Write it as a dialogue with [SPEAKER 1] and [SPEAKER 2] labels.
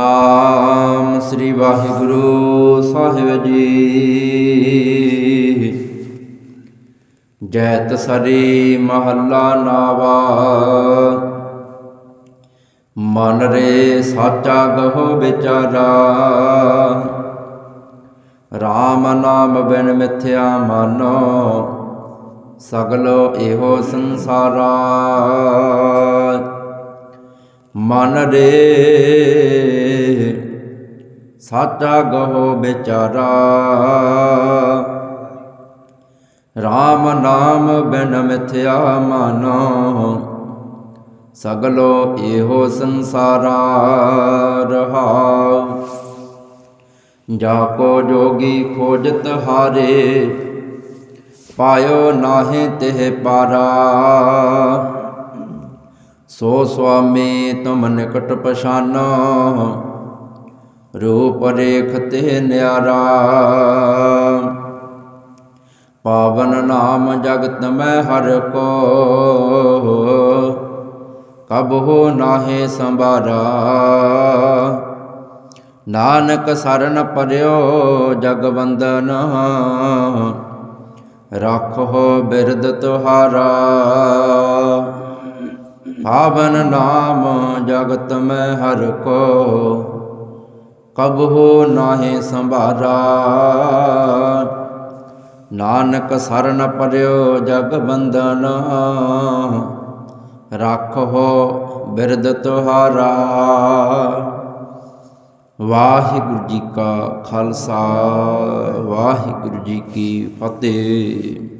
[SPEAKER 1] ਨਾਮ ਸ੍ਰੀ ਵਾਹਿਗੁਰੂ ਸਾਹਿਬ ਜੀ। ਜੈਤ ਸਰੀ ਮਹੱਲਾ ਨਾਵਾ। ਮਨ ਰੇ ਸਾਚਾ ਗਹੋ ਵਿਚਾਰਾ। RAM ਨਾਮ ਬਿਨ ਮਿਥਿਆ ਮਾਨੋ। ਸਗਲੋ ਇਹੋ ਸੰਸਾਰਾ। ਮਨ ਰੇ ਸਾਚਾ ਗਹੋ ਵਿਚਾਰਾ। RAM ਨਾਮ ਬਿਨ ਮਿਥਿਆ ਮਾਨੋ, ਸਗਲੋ ਇਹੋ ਸੰਸਾਰਾ ਰਹਾਉ। ਜਾ ਕੋ ਜੋਗੀ ਖੋਜਤ ਹਾਰੇ, ਪਾਇਓ ਨਾਹੀ ਤਿਹ ਪਾਰਾ। ਸੋ ਸੁਆਮੀ ਤੁਮ ਨਿਕਟ ਪਛਾਨੋ ਰੂਪ ਰੇਖ ਤੇ ਨਿਆਰਾ। ਪਾਵਨ ਨਾਮ ਜਗਤ ਮੈਂ ਹਰ ਕੋ। ਕਬ ਨਾਹੇ ਸੰਭਾਰਾ। ਨਾਨਕ ਸਰਨ ਪਰਿਓ ਜਗਵੰਦਨ ਰੱਖੋ ਬਿਰਦ ਤੁਹਾਰਾ। ਪਾਵਨ ਨਾਮ ਜਗਤ ਮੈਂ ਹਰ ਕੋ। ਕਬ ਹੋ ਨਾਹੇ ਸੰਭਾਰਾ। ਨਾਨਕ ਸਰਨ ਪਰਿਓ ਜਗ ਬੰਦਨ ਰੱਖੋ ਬਿਰਦ ਤੁਹਾਰਾ। ਵਾਹਿਗੁਰੂ ਜੀ ਕਾ ਖਾਲਸਾ, ਵਾਹਿਗੁਰੂ ਜੀ ਕੀ ਫਤਿਹ।